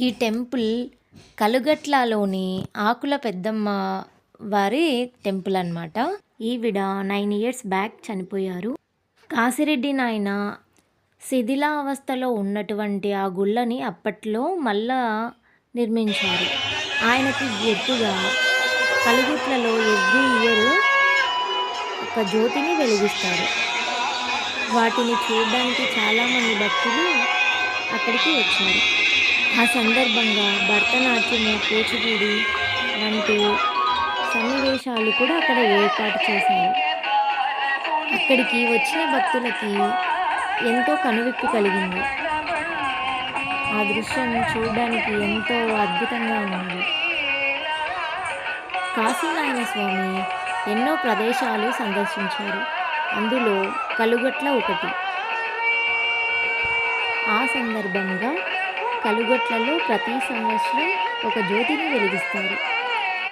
ఈ టెంపుల్ కలుగట్లలోని ఆకుల పెద్దమ్మ వారి టెంపుల్ అన్నమాట. ఈవిడ నైన్ ఇయర్స్ బ్యాక్ చనిపోయారు. కాసిరెడ్డి నాయన శిథిలావస్థలో ఉన్నటువంటి ఆ గుళ్ళని అప్పట్లో మళ్ళా నిర్మించారు. ఆయనకి గుర్తుగా కలుగుట్లలో ఎవ్రీ ఇయర్ ఒక జ్యోతిని వెలిగిస్తారు. వాటిని చూడడానికి చాలామంది భక్తులు అక్కడికి వచ్చారు. ఆ సందర్భంగా భరతనాట్యము కూచిపూడి వంటి సన్నివేశాలు కూడా అక్కడ ఏర్పాటు చేశారు. అక్కడికి వచ్చిన భక్తులకి ఎంతో కనువిప్పు కలిగింది. ఆ దృశ్యం చూడడానికి ఎంతో అద్భుతంగా ఉంది కాశీనారాయణ స్వామి ఎన్నో ప్రదేశాలు సందర్శించారు. అందులో కలుగట్ల ఒకటి. ఆ సందర్భంగా కలుగొట్లలో ప్రతి సంవత్సరం ఒక జ్యోతిని వెలిగిస్తారు.